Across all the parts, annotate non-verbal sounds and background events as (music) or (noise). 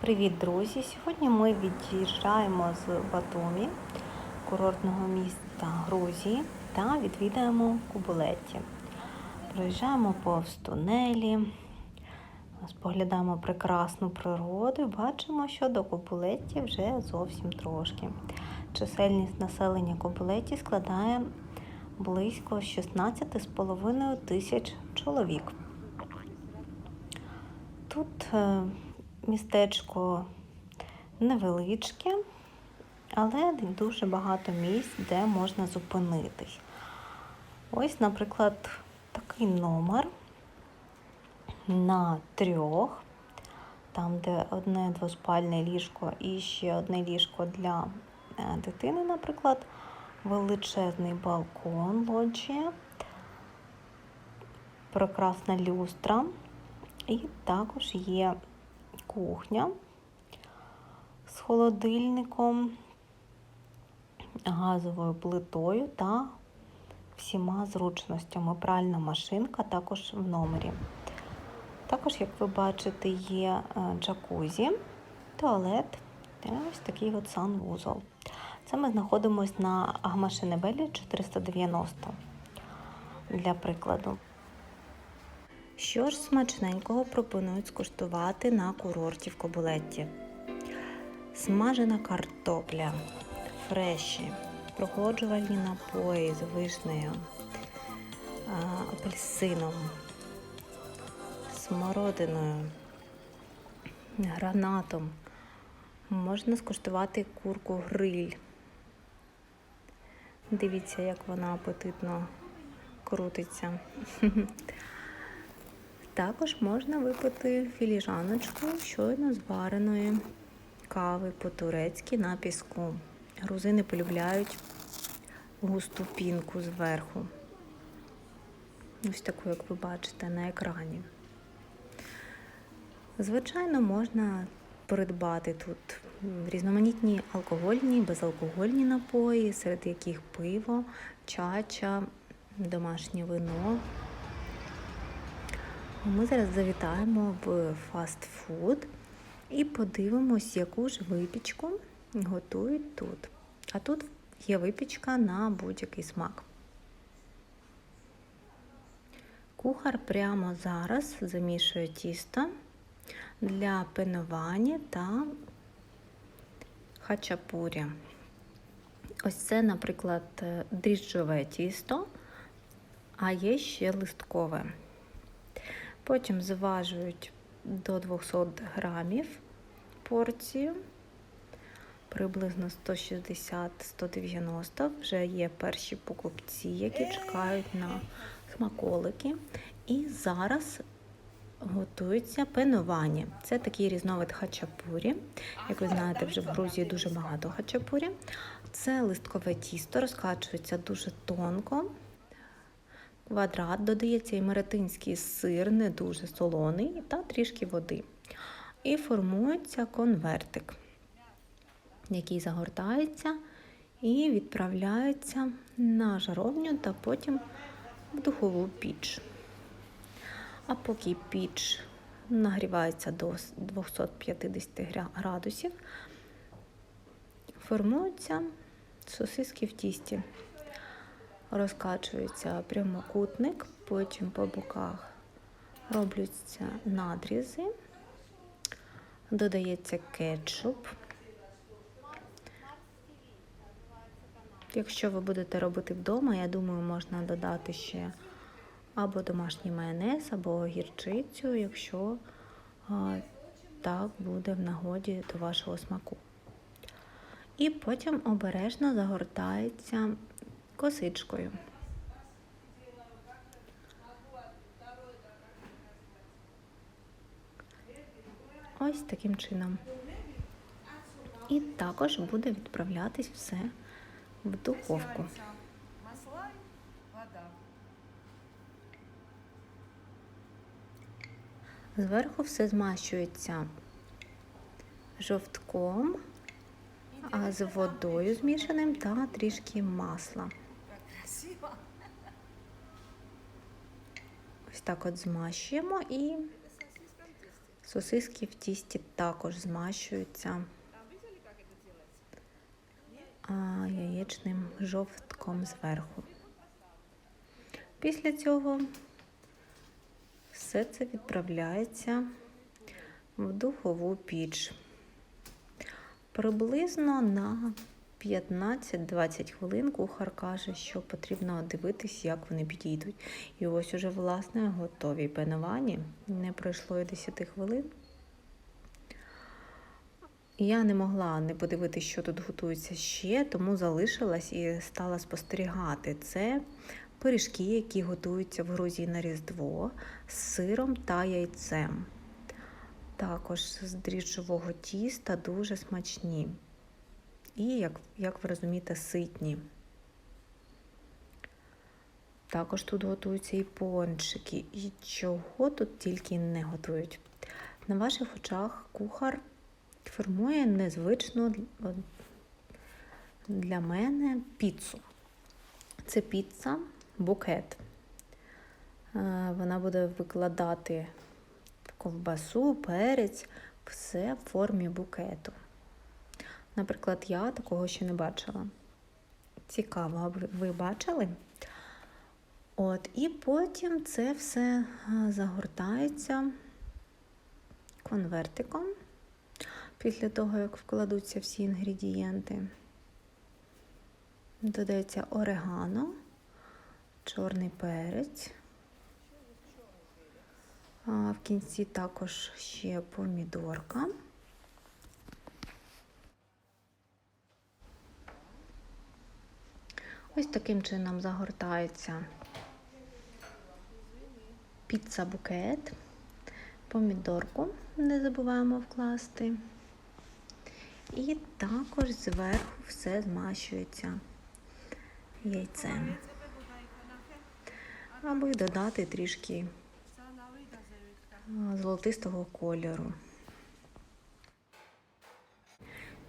Привіт, друзі! Сьогодні ми від'їжджаємо з Батумі, курортного міста Грузії, та відвідаємо Кубулетті. Проїжджаємо повз тунелі, споглядаємо прекрасну природу і бачимо, що до Кубулетті вже зовсім трошки. Чисельність населення Кубулетті складає близько 16,5 тисяч чоловік. Тут е, містечко невеличке, але дуже багато місць, де можна зупинитись. Ось, наприклад, такий номер на трьох, там, де одне двоспальне ліжко і ще одне ліжко для е, дитини, наприклад, величезний балкон, лоджія, прекрасна люстра. І також є кухня з холодильником, газовою плитою та всіма зручностями. Пральна машинка також в номері. Також, як ви бачите, є е, джакузі, туалет та ось такий от санвузол. Це ми знаходимося на Агмашинебелі 490 для прикладу. Що ж смачненького пропонують скуштувати на курорті в Кобулетті? Смажена картопля, фреші, прохолоджувальні напої з вишнею, апельсином, смородиною, гранатом. Можна скуштувати курку гриль. Дивіться, як вона апетитно крутиться. (laughs) Також можна випити філіжаночку щойно звареної кави по-турецьки на піску. Грузини полюбляють густу пінку зверху. Ось таку, як ви бачите, на екрані. Звичайно, можна придбати тут різноманітні алкогольні, безалкогольні напої, серед яких пиво, чача, домашнє вино. Ми зараз завітаємо в фастфуд і подивимось, яку ж випічку готують тут. А тут є випічка на будь-який смак. Кухар прямо зараз замішує тісто для пенування та хачапурі. Ось це, наприклад, дріжджове тісто, а є ще листкове. Потім зважують до 200 грамів порцію, приблизно 160-190. Вже є перші покупці, які чекають на смаколики. І зараз готується пенування. Це такий різновид хачапурі. Як ви знаєте, вже в Грузії дуже багато хачапурі. Це листкове тісто, розкачується дуже тонко квадрат, додається і меретинський сир, не дуже солоний, та трішки води. І формується конвертик, який загортається і відправляється на жаровню та потім в духову піч. А поки піч нагрівається до 250 градусів, формуються сосиски в тісті розкачується прямокутник, потім по боках робляться надрізи, додається кетчуп. Якщо ви будете робити вдома, я думаю, можна додати ще або домашній майонез, або гірчицю, якщо а, так буде в нагоді до вашого смаку. І потім обережно загортається косичкою. Ось таким чином. І також буде відправлятись все в духовку. Зверху все змащується жовтком, з водою змішаним та трішки масла. Так от змащуємо і Сосиски в тісті також змащуються яєчним жовтком зверху. Після цього все це відправляється в духову піч. Приблизно на 15-20 хвилин кухар каже, що потрібно дивитись, як вони підійдуть. І ось уже, власне, готові пановані. Не пройшло і 10 хвилин. Я не могла не подивитися, що тут готується ще, тому залишилась і стала спостерігати. Це пиріжки, які готуються в Грузії на Різдво з сиром та яйцем. Також з дріжджового тіста дуже смачні. І, як, як ви розумієте, ситні. Також тут готуються і пончики, і чого тут тільки не готують. На ваших очах кухар формує незвичну для мене піцу. Це піца букет. Е, Вона буде викладати ковбасу, перець, все в формі букету. Наприклад, я такого ще не бачила. Цікаво, ви бачили? От, і потім це все е, загортається конвертиком після того, як вкладуться всі інгредієнти. Додається орегано, чорний перець. А в кінці також ще помідорка. Ось таким чином загортається піца букет, помідорку не забуваємо вкласти. І також зверху все змащується яйцем. Аби додати трішки золотистого кольору.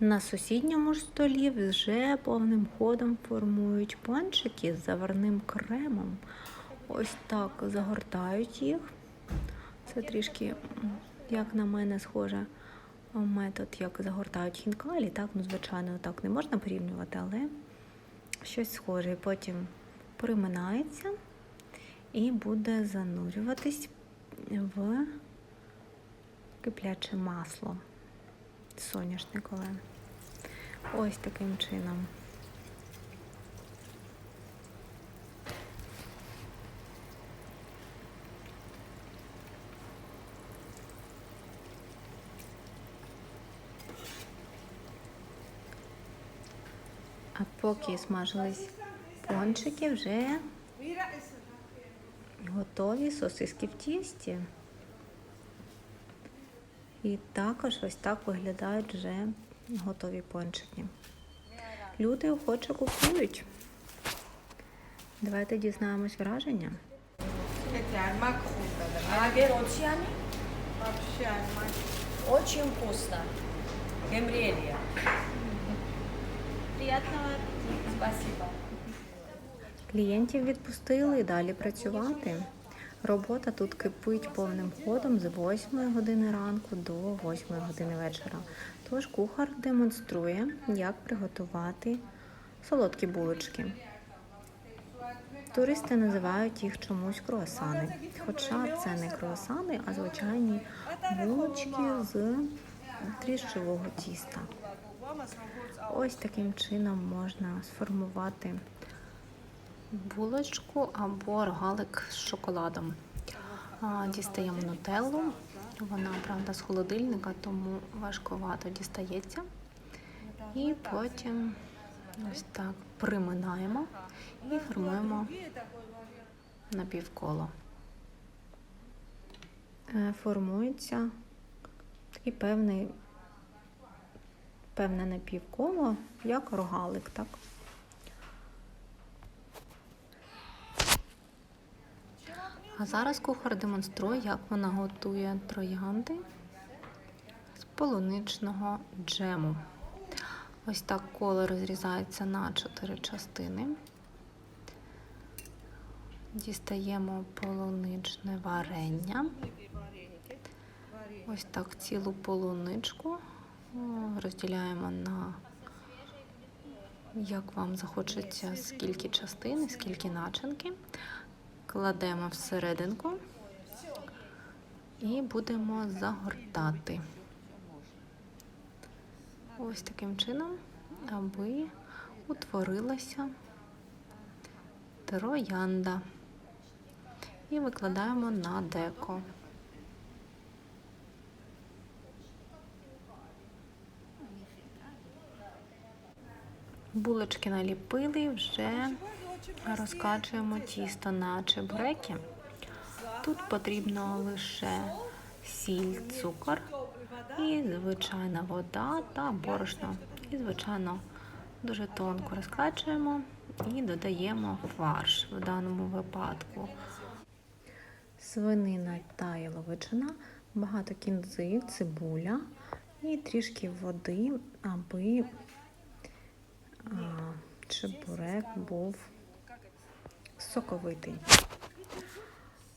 На сусідньому ж столі вже повним ходом формують пончики з заварним кремом. Ось так загортають їх. Це трішки, як на мене, схоже метод, як загортають хінкалі. Так, ну, звичайно, так не можна порівнювати, але щось схоже. Потім приминається і буде занурюватись в кипляче масло соняшникове. Ось таким чином. А поки смажились пончики, вже готові сосиски в тісті. І також ось так виглядають вже готові пончики. Люди охоче купують. Давайте дізнаємось враження. Очень вкусно. Гемрелья. Приятного аппетита. Спасибо. Клієнтів відпустили і далі працювати. Робота тут кипить повним ходом з 8 години ранку до 8 години вечора. Тож кухар демонструє, як приготувати солодкі булочки. Туристи називають їх чомусь круасани. Хоча це не круасани, а звичайні булочки з тріщового тіста. Ось таким чином можна сформувати булочку або рогалик з шоколадом. Дістаємо нутеллу. Вона, правда, з холодильника, тому важковато дістається. І потім ось так приминаємо і формуємо напівколо. Е, Формується такий певний, певне напівколо, як рогалик, так? А зараз кухар демонструє, як вона готує троянди з полуничного джему. Ось так коло розрізається на чотири частини. Дістаємо полуничне варення. Ось так цілу полуничку розділяємо на як вам захочеться, скільки частин, скільки начинки. Кладемо всерединку і будемо загортати. Ось таким чином, аби утворилася троянда. І викладаємо на деко. Булочки наліпили, вже розкачуємо тісто на чебуреки. Тут потрібно лише сіль, цукор і звичайна вода та борошно. І, звичайно, дуже тонко розкачуємо і додаємо фарш в даному випадку. Свинина та яловичина, багато кінзи, цибуля і трішки води, аби чебурек був соковитий.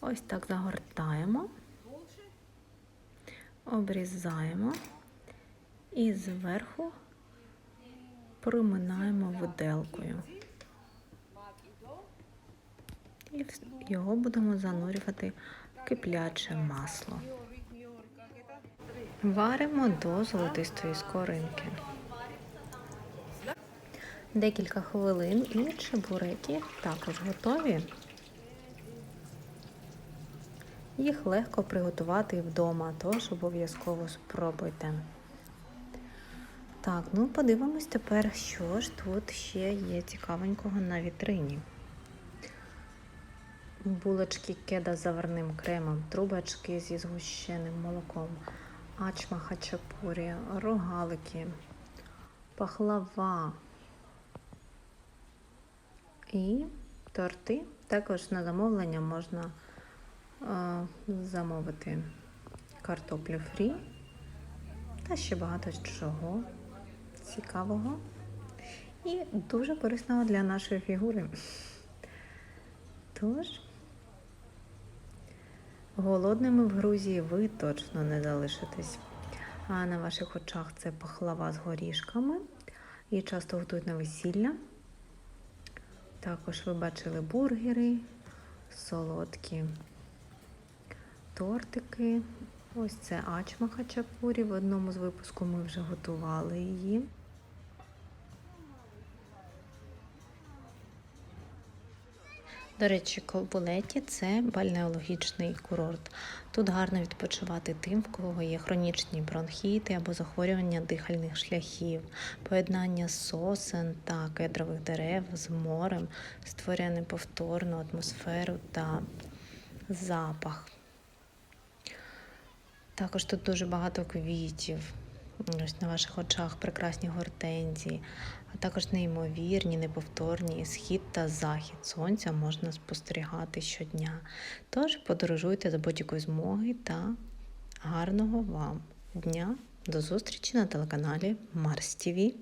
Ось так загортаємо, обрізаємо і зверху проминаємо виделкою. І його будемо занурювати в кипляче масло. Варимо до золотистої скоринки. Декілька хвилин і чебуреки також готові. Їх легко приготувати вдома, тож обов'язково спробуйте. Так, ну подивимось тепер, що ж тут ще є цікавенького на вітрині. Булочки кеда з заварним кремом, трубочки зі згущеним молоком, ачма хачапурі, рогалики, пахлава і торти. Також на замовлення можна е, замовити картоплю фрі та ще багато чого цікавого і дуже корисного для нашої фігури. Тож, голодними в Грузії ви точно не залишитесь. А на ваших очах це пахлава з горішками. Її часто готують на весілля. Також ви бачили бургери, солодкі тортики. Ось це ачма хачапурі. В одному з випусків ми вже готували її. До речі, Колбулеті це бальнеологічний курорт. Тут гарно відпочивати тим, в кого є хронічні бронхіти або захворювання дихальних шляхів, поєднання сосен та кедрових дерев з морем створює неповторну атмосферу та запах. Також тут дуже багато квітів. Ось на ваших очах прекрасні гортензії, а також неймовірні, неповторні схід та захід сонця можна спостерігати щодня. Тож подорожуйте за будь-якої змоги та гарного вам дня. До зустрічі на телеканалі Марс ТВ.